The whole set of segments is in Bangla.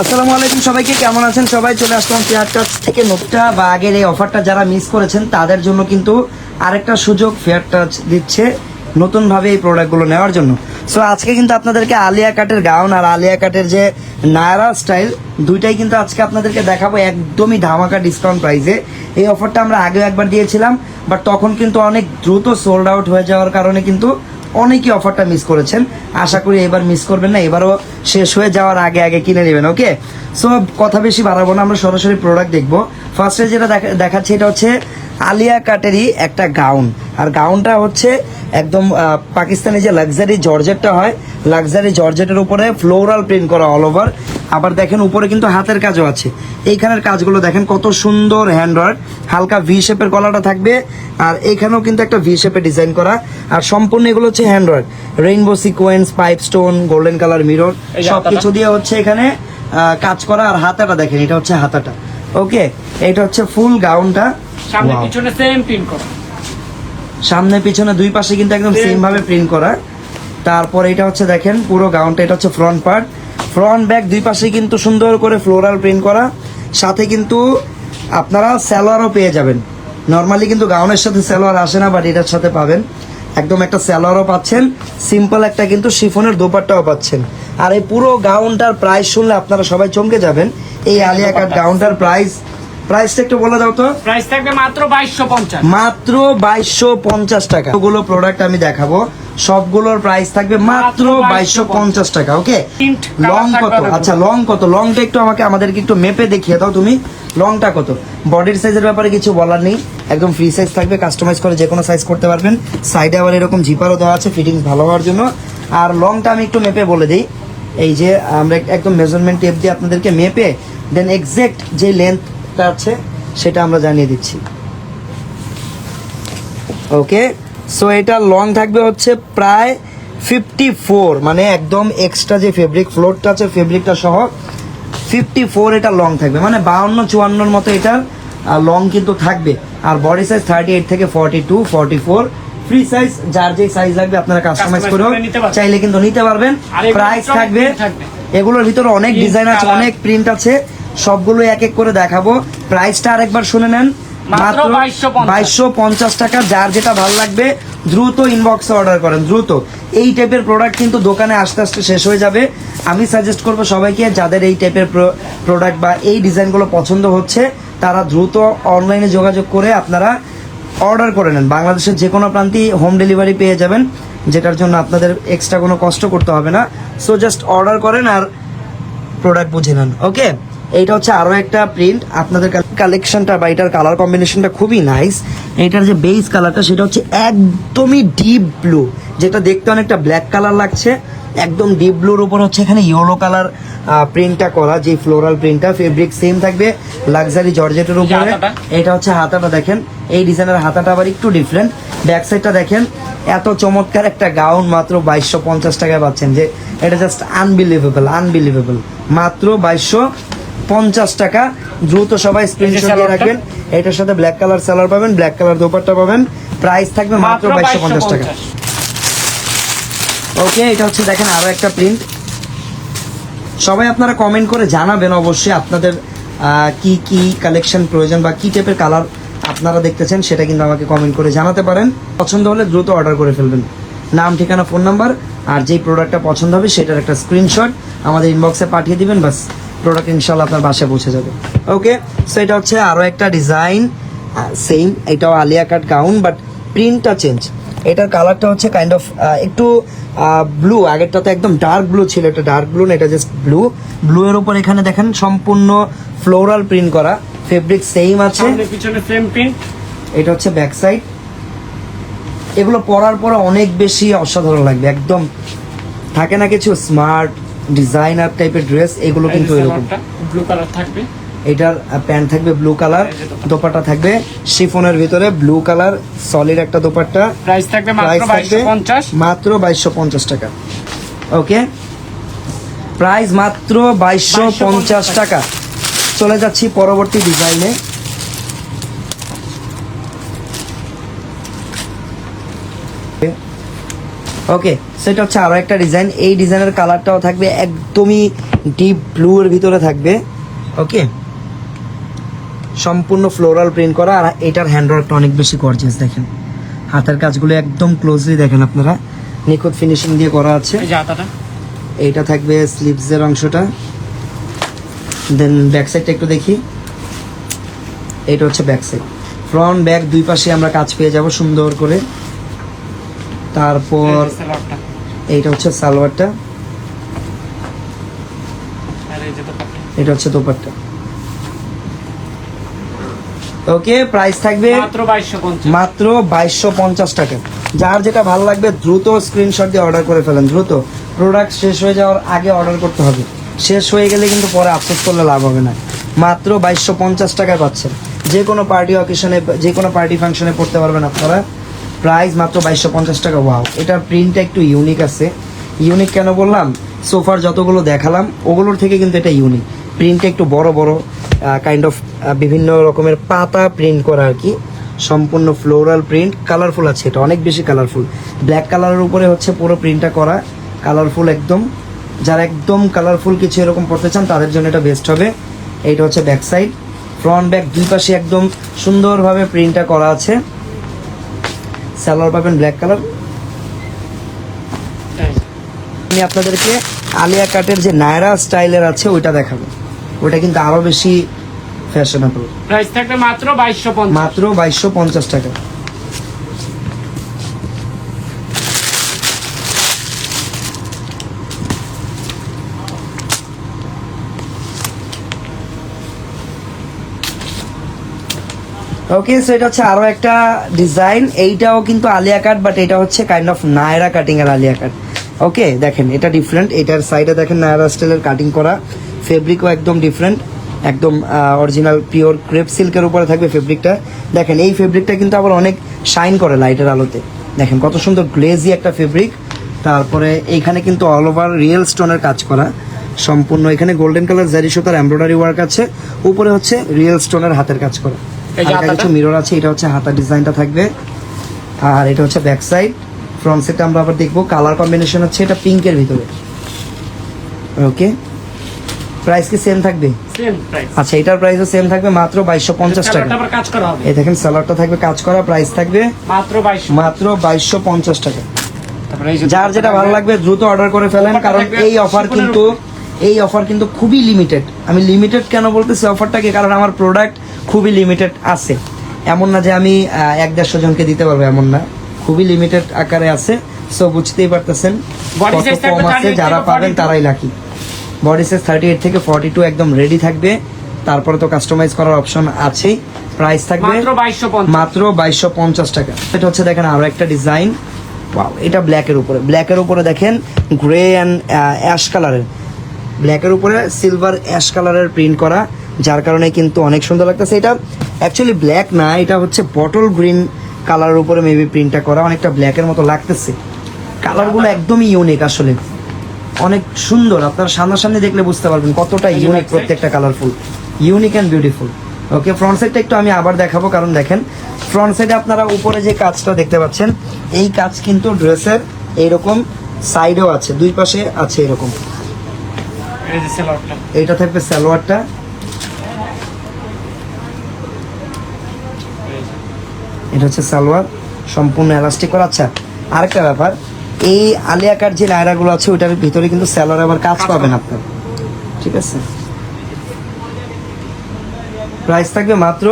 আসসালামু আলাইকুম সবাইকে, কেমন আছেন সবাই? চলে আসলাম ফেয়ার টাচ থেকে নোটটা বা আগের এই অফারটা যারা মিস করেছেন, তাদের জন্য কিন্তু আরেকটা সুযোগ ফেয়ার টাচ দিচ্ছে নতুনভাবে এই প্রোডাক্টগুলো নেওয়ার জন্য। সো আজকে কিন্তু আপনাদেরকে আলিয়া কাটের গাউন আর আলিয়া কাটের যে নায়রা স্টাইল দুইটাই কিন্তু আজকে আপনাদেরকে দেখাবো একদমই ধামাকা ডিসকাউন্ট প্রাইসে এই অফারটা আমরা আগেও একবার দিয়েছিলাম বাট তখন কিন্তু অনেক দ্রুত সোল্ড আউট হয়ে যাওয়ার কারণে কিন্তু অনেকেই অফারটা মিস করেছেন। আশা করি এবার মিস করবেন না, এবারও শেষ হয়ে যাওয়ার আগে আগে কিনে নেবেন ওকে সো কথা বেশি বাড়াবো না, আমরা সরাসরি প্রোডাক্ট দেখব। ফার্স্টে যেটা দেখা- দেখাচ্ছি, এটা হচ্ছে আলিয়া কাটেরই একটা গাউন আর গাউনটা হচ্ছে একদম পাকিস্তানি যে লাক্সারি জর্জেটটা হয় লাক্সারি জর্জেটের উপরে ফ্লোরাল প্রিন্ট করা অল ওভার আবার দেখেন উপরে কিন্তু হাতের কাজও আছে। এইখানের কাজগুলো দেখেন কত সুন্দর হ্যান্ডওয়ার্ক হালকা ভি শেপের গলাটা থাকবে আর এখানেও কিন্তু একটা ভি শেপে ডিজাইন করা। আর সম্পূর্ণ এগুলো হচ্ছে handwork rainbow sequins pipe stone golden colour mirror সব কিছু দিয়ে হচ্ছে এখানে কাজ করা। আর হাতাটা দেখেন এটা হচ্ছে হাতাটা। ওকে এটা হচ্ছে ফুল গাউনটা সামনে পিছনে সেম প্রিন্ট করা। সামনে পিছনে দুই পাশে কিন্তু একদম. সেম ভাবে প্রিন্ট করা। তারপর এটা হচ্ছে দেখেন পুরো গাউনটা এটা হচ্ছে ফ্রন্ট পার্ট ফ্রন্ট ব্যাক দুই পাশে কিন্তু সুন্দর করে ফ্লোরাল প্রিন্ট করা। সাথে কিন্তু আপনারা স্যালোয়ারও পেয়ে যাবেন। নর্মালি কিন্তু গাউনের সাথে স্যালোয়ার আসে না বাট এটার সাথে পাবেন। একদম একটা স্যালোয়ারও পাচ্ছেন সিম্পল একটা কিন্তু শিফনের দোপাট্টাও পাচ্ছেন। আর এই পুরো গাউনটার প্রাইস শুনলে আপনারা সবাই চমকে যাবেন। এই আলিয়া কাট গাউনটার প্রাইস প্রাইসটা একটু বলে দাও তো। প্রাইস থাকবে মাত্র বাইশশো পঞ্চাশ। মাত্র বাইশশো পঞ্চাশ টাকা। ওগুলো প্রোডাক্ট আমি দেখাবো। সবগুলোর প্রাইস থাকবে মাত্র বাইশশো পঞ্চাশ টাকা ওকে লং কত? আচ্ছা লং কত? লংটা একটু আমাকে আমাদেরকে একটু মেপে দেখিয়ে দাও তুমি। লংটা কত? বডির সাইজের ব্যাপারে কিছু বলার নেই। একদম ফ্রি সাইজ থাকবে কাস্টমাইজ করে যে কোনো সাইজ করতে পারবেন। সাইডে আবার এরকম জিপারও দেওয়া আছে ফিটিংস ভালো হওয়ার জন্য। আর লংটা আমি একটু মেপে বলে দিই। এই যে আমরা একদম মেজারমেন্ট টেপ দিয়ে আপনাদেরকে মেপে দেন এক্স্যাক্ট যে লেন্থটা আছে সেটা আমরা জানিয়ে দিচ্ছি। ওকে সো এটা লং থাকবে হচ্ছে প্রায় ফিফটি ফোর মানে একদম এক্সট্রা যে ফেব্রিক ফ্লোরটা আছে ফেব্রিকটা সহ ফিফটি ফোর এটা লং থাকবে। মানে বাউন্ন চুয়ান্নর মতো এটার লং কিন্তু থাকবে। আর বডি সাইজ থার্টি এইট থেকে forty two forty four free size যার যে সাইজ লাগবে আপনারা কাস্টমাইজ করেও করে চাইলে কিন্তু নিতে পারবেন। প্রাইস থাকবে। এগুলোর ভিতরে অনেক ডিজাইন আছে অনেক প্রিন্ট আছে। সবগুলো এক এক করে দেখাবো। প্রাইসটা আরেকবার শুনে নেন। মাত্র বাইশশো পঞ্চাশ। টাকা যার যেটা ভালো লাগবে দ্রুত ইনবক্সে অর্ডার করেন দ্রুত। এই টাইপের প্রোডাক্ট কিন্তু দোকানে আস্তে আস্তে শেষ হয়ে যাবে। আমি সাজেস্ট করব সবাইকে যাদের এই টাইপের প্রোডাক্ট বা এই ডিজাইনগুলো পছন্দ হচ্ছে তারা দ্রুত অনলাইনে যোগাযোগ করে আপনারা অর্ডার করে নেন। বাংলাদেশের যে কোনো প্রান্তেই হোম ডেলিভারি পেয়ে যাবেন যেটার জন্য আপনাদের এক্সট্রা কোনো কষ্ট করতে হবে না। সো জাস্ট অর্ডার করেন আর প্রোডাক্ট বুঝে নেন ওকে এইটা হচ্ছে আরও একটা প্রিন্ট আপনাদের কালেকশনটা বা এটার কালার কম্বিনেশনটা খুবই নাইস এটার যে বেস কালারটা সেটা হচ্ছে একদমই ডিপ ব্লু যেটা দেখতে অনেকটা ব্ল্যাক কালার লাগছে। একদম ডিপ ব্লুর উপর হচ্ছে এখানে ইয়েলো কালার প্রিন্টটা করা যে ফ্লোরাল প্রিন্টটা ফেব্রিক সেম থাকবে লাক্সারি জর্জেটের উপরে। এটা হচ্ছে হাতাটা দেখেন। এই ডিজাইনের হাতাটা আবার একটু ডিফারেন্ট ব্যাক সাইডটা দেখেন এত চমৎকার একটা গাউন মাত্র বাইশশো পঞ্চাশ টাকায় পাচ্ছেন। যে এটা জাস্ট আনবিলিভেবল আনবিলিভেবল মাত্র বাইশশো পঞ্চাশ টাকা। দ্রুত সবাই স্ক্রিনশট দিয়ে রাখবেন। এটার সাথে ব্ল্যাক কালার সালোয়ার পাবেন ব্ল্যাক কালার দোপাট্টা পাবেন। প্রাইস থাকবে মাত্র বাইশশো পঞ্চাশ টাকা। ওকে এটা হচ্ছে দেখেন আরও একটা প্রিন্ট সবাই আপনারা কমেন্ট করে জানাবেন অবশ্যই আপনাদের কি কি কালেকশন প্রয়োজন বা কি টাইপের কালার আপনারা দেখতেছেন সেটা কিন্তু আমাকে কমেন্ট করে জানাতে পারেন। পছন্দ হলে দ্রুত অর্ডার করে ফেলবেন। নাম ঠিকানা ফোন নাম্বার আর যেই প্রোডাক্টটা পছন্দ হবে সেটার একটা স্ক্রিনশট আমাদের ইনবক্সে পাঠিয়ে দিবেন বাস প্রোডাক্ট ইনশাল্লাহ আপনার বাসায় পৌঁছে যাবে। ওকে সো এটা হচ্ছে আরও একটা ডিজাইন সেম এটাও আলিয়া কাট গাউন বাট প্রিন্টটা চেঞ্জ এটার কালারটা হচ্ছে কাইন্ড অফ একটু ব্লু আগেরটা তো একদম ডার্ক ব্লু ছিল এটা ডার্ক ব্লু না এটা জাস্ট ব্লু ব্লু এর উপর এখানে দেখেন সম্পূর্ণ ফ্লোরাল প্রিন্ট করা ফেব্রিক সেম আছে। পিছনে সেম প্রিন্ট এটা হচ্ছে ব্যাক সাইড এগুলো পরার পরে অনেক বেশি অসাধারণ লাগবে একদম। থাকে না কিছু স্মার্ট ডিজাইনার টাইপের ড্রেস এগুলো কিন্তু এরকম। ব্লু কালার থাকবে। এটার প্যান্ট থাকবে ব্লু কালার দোপাট্টা। থাকবে। শিফনের ভিতরে ব্লু কালার সলিড একটা দোপাট্টা। প্রাইস থাকবে মাত্র বাইশশো পঞ্চাশ। টাকা। ওকে প্রাইস মাত্র বাইশশো পঞ্চাশ টাকা। চলে যাচ্ছি পরবর্তী ডিজাইনে ওকে সেটা হচ্ছে আরও একটা ডিজাইন এই ডিজাইনের কালারটাও থাকবে একদমই ডিপ ব্লু এর ভিতরে থাকবে। ওকে সম্পূর্ণ ফ্লোরাল প্রিন্ট করা আর এটার হ্যান্ডওয়ার্কটা অনেক বেশি গর্জিয়াস দেখেন। হাতের কাজগুলো একদম ক্লোজলি দেখেন আপনারা। নিখুঁত ফিনিশিং দিয়ে করা আছে। এইটা থাকবে স্লিভসের অংশটা। দেন ব্যাক সাইডটা একটু দেখি। এটা হচ্ছে ব্যাক সাইড ফ্রন্ট ব্যাক দুই পাশে আমরা কাজ পেয়ে যাব সুন্দর করে। তারপর এই এইটা হচ্ছে সালোয়ারটা। এটা হচ্ছে দোপাট্টা। ওকে প্রাইস থাকবে মাত্র বাইশশো পঞ্চাশ। মাত্র বাইশশো পঞ্চাশ টাকা। যার যেটা ভালো লাগবে দ্রুত স্ক্রিনশট দিয়ে অর্ডার করে ফেলেন। দ্রুত। প্রোডাক্ট শেষ হয়ে যাওয়ার আগে অর্ডার করতে হবে। শেষ হয়ে গেলে কিন্তু পরে আফসোস করলে লাভ হবে না। মাত্র বাইশশো পঞ্চাশ টাকায় পাচ্ছেন। যে কোনো পার্টি অকেশনে যে কোনো পার্টি ফাংশনে পড়তে পারবেন আপনারা। প্রাইস মাত্র বাইশশো পঞ্চাশ টাকা ওয়াও এটার প্রিন্টটা একটু ইউনিক আছে। ইউনিক কেন বললাম? সোফার যতগুলো দেখালাম, ওগুলোর থেকে কিন্তু এটা ইউনিক প্রিন্টটা একটু বড় বড় কাইন্ড অফ বিভিন্ন রকমের পাতা প্রিন্ট করা আর কি। সম্পূর্ণ ফ্লোরাল প্রিন্ট কালারফুল আছে এটা, অনেক বেশি কালারফুল ব্ল্যাক কালারের উপরে হচ্ছে পুরো প্রিন্টটা করা কালারফুল একদম। যারা একদম কালারফুল কিছু এরকম পড়তে চান, তাদের জন্য এটা বেস্ট হবে। এইটা হচ্ছে ব্যাক সাইড ফ্রন্ট ব্যাক দুই পাশে একদম সুন্দরভাবে প্রিন্টটা করা আছে। স্যালোয়ার পাবেন ব্ল্যাক কালার। আমি আপনাদেরকে আলিয়া কাটের যে নায়রা স্টাইলের আছে ওইটা দেখাবো। ওইটা কিন্তু আরও বেশি ফ্যাশনেবল প্রাইস থাকবে মাত্র বাইশশো মাত্র বাইশশো পঞ্চাশ টাকা। ওকে সো এটা হচ্ছে আরও একটা ডিজাইন এইটাও কিন্তু আলিয়া কাট বাট এটা হচ্ছে কাইন্ড অফ নায়রা কাটিং এর আলিয়া কাট। ওকে দেখেন, এটা ডিফারেন্ট এটার সাইডে দেখেন নায়রা স্টাইলের কাটিং করা। ফেব্রিকও একদম ডিফারেন্ট একদম অরিজিনাল পিওর ক্রেপ সিল্কের উপরে থাকবে ফেব্রিকটা দেখেন, এই ফেব্রিকটা কিন্তু আবার অনেক শাইন করে লাইটের আলোতে। দেখেন, কত সুন্দর গ্লেজি একটা ফেব্রিক তারপরে এইখানে কিন্তু অল ওভার রিয়েল স্টোনের কাজ করা। সম্পূর্ণ এখানে গোল্ডেন কালার জারি সুতার এমব্রয়ডারি ওয়ার্ক আছে। উপরে হচ্ছে রিয়েল স্টোনের হাতের কাজ করা। হালকা কিছু মিরর আছে এটা হচ্ছে হাতার ডিজাইনটা থাকবে। আর এটা হচ্ছে ব্যাক সাইড ফ্রন্ট সাইডটা আমরা আবার দেখব। কালার কম্বিনেশন হচ্ছে এটা পিঙ্কের ভিতরে। ওকে প্রাইস কি সেম থাকবে? আচ্ছা এটার প্রাইসও সেম থাকবে মাত্র বাইশশো পঞ্চাশ টাকা। এই দেখেন স্যালাডটা থাকবে কাজ করা প্রাইস থাকবে মাত্র বাইশশো। পঞ্চাশ টাকা। যার যেটা ভালো লাগবে দ্রুত অর্ডার করে ফেলেন কারণ এই অফার কিন্তু এই অফার কিন্তু খুবই লিমিটেড আমি লিমিটেড কেন বলতেছি অফারটাকে কারণ আমার প্রোডাক্ট খুবই লিমিটেড আছে। এমন না যে আমি এক দেড়শো জনকে দিতে পারব এমন না। খুবই লিমিটেড আকারে আছে। সো বুঝতেই পারতেছেন কত কম আছে। যারা পাবেন তারাই lucky body size thirty eight থেকে ফর্টি টু একদম রেডি থাকবে। তারপরে তো কাস্টমাইজ করার অপশন আছেই। প্রাইস থাকবে মাত্র বাইশশো পঞ্চাশ। টাকা। এটা হচ্ছে দেখেন আরও একটা ডিজাইন এটা ব্ল্যাকের উপরে। ব্ল্যাকের উপরে দেখেন গ্রে অ্যান্ড অ্যাশ কালারের ব্ল্যাকের উপরে সিলভার অ্যাশ কালারের প্রিন্ট করা যার কারণে কিন্তু অনেক সুন্দর লাগতেছে। এটা অ্যাকচুয়ালি ব্ল্যাক না এটা হচ্ছে বটল গ্রিন কালারের উপরে মেবি প্রিন্টটা করা অনেকটা ব্ল্যাকের মতো লাগতেছে। কালারগুলো একদমই ইউনিক আসলে। অনেক সুন্দর আপনারা সামনাসামনি দেখলে বুঝতে পারবেন কতটা ইউনিক প্রত্যেকটা colourful unique and beautiful okay front সাইডটা একটু আমি আবার দেখাবো কারণ দেখেন ফ্রন্ট সাইডে আপনারা উপরে যে কাজটা দেখতে পাচ্ছেন এই কাজ কিন্তু ড্রেসের এইরকম সাইডেও আছে দুই পাশে আছে এরকম। এইটা থাকবে সালোয়ারটা। এটা হচ্ছে সালোয়ার সম্পূর্ণ এলাস্টিক করা। আচ্ছা আরেকটা ব্যাপার এই আলিয়া কাট যে নায়রাগুলো আছে ওইটার ভিতরে কিন্তু স্যালোয়ার আবার কাজ পাবেন। আপনার। ঠিক আছে? প্রাইস থাকবে মাত্র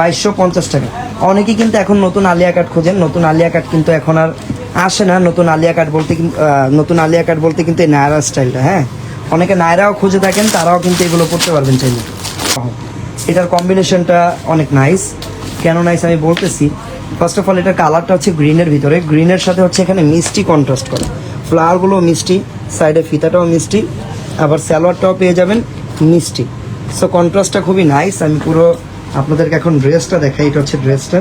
বাইশশো পঞ্চাশ। টাকা। অনেকেই কিন্তু এখন নতুন আলিয়া কাট খোঁজেন। নতুন আলিয়া কাট কিন্তু এখন আর আসে না। নতুন আলিয়া কাট বলতে নতুন আলিয়া কাট বলতে কিন্তু এই নায়রা স্টাইলটা হ্যাঁ? অনেকে নায়রাও খুঁজে থাকেন তারাও কিন্তু এগুলো পড়তে পারবেন চাইলে। এটার কম্বিনেশনটা অনেক নাইস কেন নাইস আমি বলতেছি? ফার্স্ট অফ অল এটার কালারটা হচ্ছে গ্রিনের ভিতরে। গ্রিনের সাথে হচ্ছে এখানে মিষ্টি কন্ট্রাস্ট করে। ফ্লাওয়ারগুলো মিষ্টি সাইডে ফিতাটাও মিষ্টি আবার স্যালোয়ারটাও পেয়ে যাবেন মিষ্টি। সো কন্ট্রাস্টটা খুবই নাইস আমি পুরো আপনাদেরকে এখন ড্রেসটা দেখাই। এটা হচ্ছে ড্রেসটা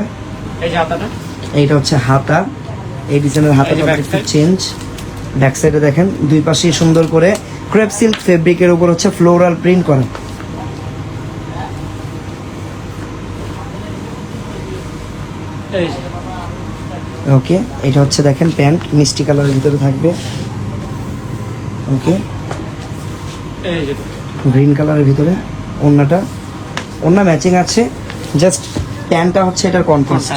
এইটা হচ্ছে হাতা। এই ডিজাইনের হাতাটা একটু চেঞ্জ ব্যাক সাইডে দেখেন দুই পাশেই সুন্দর করে ক্রেপ সিল্ক ফেব্রিকের উপর হচ্ছে ফ্লোরাল প্রিন্ট করা। ওকে এটা হচ্ছে দেখেন প্যান্ট মিষ্টি কালারের ভিতরে থাকবে। ওকে গ্রিন কালারের ভিতরে ওড়নাটা ওড়না ম্যাচিং আছে জাস্ট প্যান্টটা হচ্ছে এটার কন্ট্রাস্ট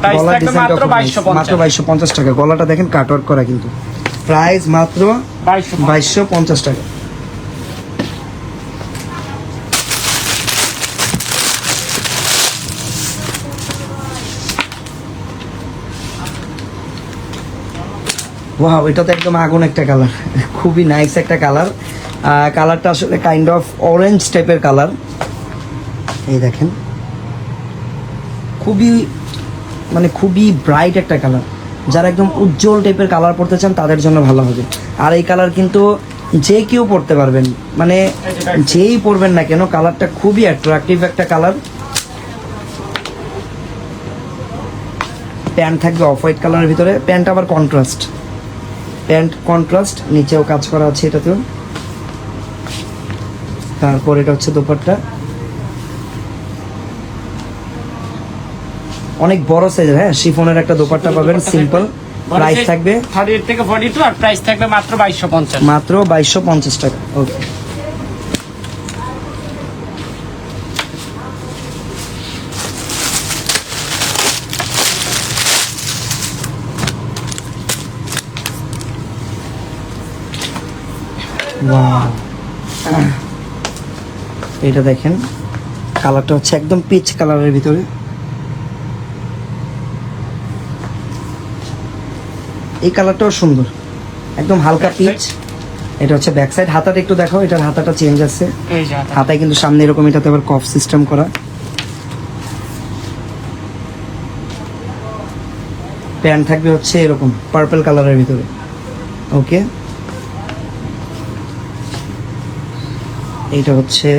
প্রাইস গলার ডিজাইনটা মাত্র বাইশশো পঞ্চাশ। টাকা। গলাটা দেখেন কাট ওয়ার্ক করা কিন্তু। প্রাইস মাত্র বাইশশো পঞ্চাশ। টাকা। ওয়াও এটা তো একদম আগুন একটা কালার খুবই নাইস একটা কালার কালারটা আসলে কাইন্ড অফ অরেঞ্জ টাইপের কালার এই দেখেন। খুবই মানে খুবই ব্রাইট একটা কালার যারা একদম উজ্জ্বল টাইপের কালার পড়তে চান, তাদের জন্য ভালো হবে। আর এই কালার কিন্তু যে কেউ পড়তে পারবেন। মানে যেই পরবেন না কেন কালারটা খুবই অ্যাট্রাকটিভ একটা কালার প্যান্ট থাকবে অফ হোয়াইট কালারের ভিতরে। প্যান্ট আবার কন্ট্রাস্ট প্যান্ট কন্ট্রাস্ট নিচেও কাজ করা আছে এটাতেও। তারপর এটা হচ্ছে দোপাট্টা। অনেক বড় সাইজের হ্যাঁ? শিফনের একটা দোপাট্টা পাবেন সিম্পল প্রাইস থাকবে। থার্টি এইট থেকে ফর্টি টু আর প্রাইস থাকবে মাত্র বাইশশো পঞ্চাশ। মাত্র বাইশশো পঞ্চাশ টাকা ওকে Wow. এটা দেখেন কালারটা হচ্ছে একদম পিচ কালারের ভিতরে। এই কালারটাও সুন্দর। একদম হালকা পিচ এটা হচ্ছে ব্যাক সাইড হাতাটা একটু দেখো এটার হাতাটা চেঞ্জ আছে। হাতায় কিন্তু সামনে এরকম এটাতে আবার কফ সিস্টেম করা। প্যান্ট থাকবে হচ্ছে এরকম পার্পল কালারের ভিতরে। ওকে এইটা হচ্ছে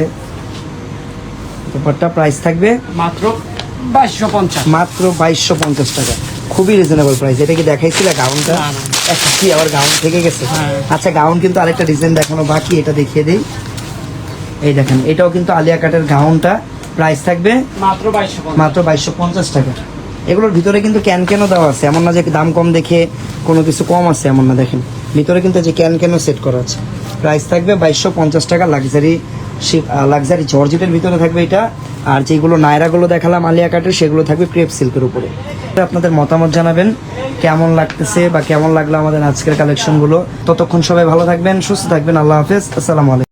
ব্যাপারটা। প্রাইস থাকবে মাত্র বাইশশো পঞ্চাশ। মাত্র বাইশশো পঞ্চাশ টাকা। খুবই রিজনেবল প্রাইস এটা কি দেখাইছিলে গাউনটা কি আবার গাউন থেকে গেছে? হ্যাঁ। আচ্ছা গাউন কিন্তু আরেকটা ডিজাইন দেখানো বাকি এটা দেখিয়ে দিই। এই দেখেন এটাও কিন্তু আলিয়া কাটের গাউনটা প্রাইস থাকবে মাত্র বাইশশো মাত্র বাইশশো পঞ্চাশ টাকা। এগুলোর ভিতরে কিন্তু ক্যান ক্যানও দেওয়া আছে। এমন না যে দাম কম দেখে কোনো কিছু কম আছে এমন না। দেখেন ভিতরে কিন্তু যে ক্যান কেন সেট করা আছে। প্রাইস থাকবে বাইশশো পঞ্চাশ টাকা লাক্সারি লাক্সারি জর্জেটের ভিতরে থাকবে এটা, আর যেগুলো নায়রাগুলো দেখালাম, আলিয়া কাটের, সেগুলো থাকবে ক্রেপ সিল্কের উপরে। আপনাদের মতামত জানাবেন, কেমন লাগতেছে বা কেমন লাগল আমাদের আজকের কালেকশনগুলো ততক্ষণ সবাই ভালো থাকবেন, সুস্থ থাকবেন, আল্লাহ হাফেজ, আসসালামু আলাইকুম।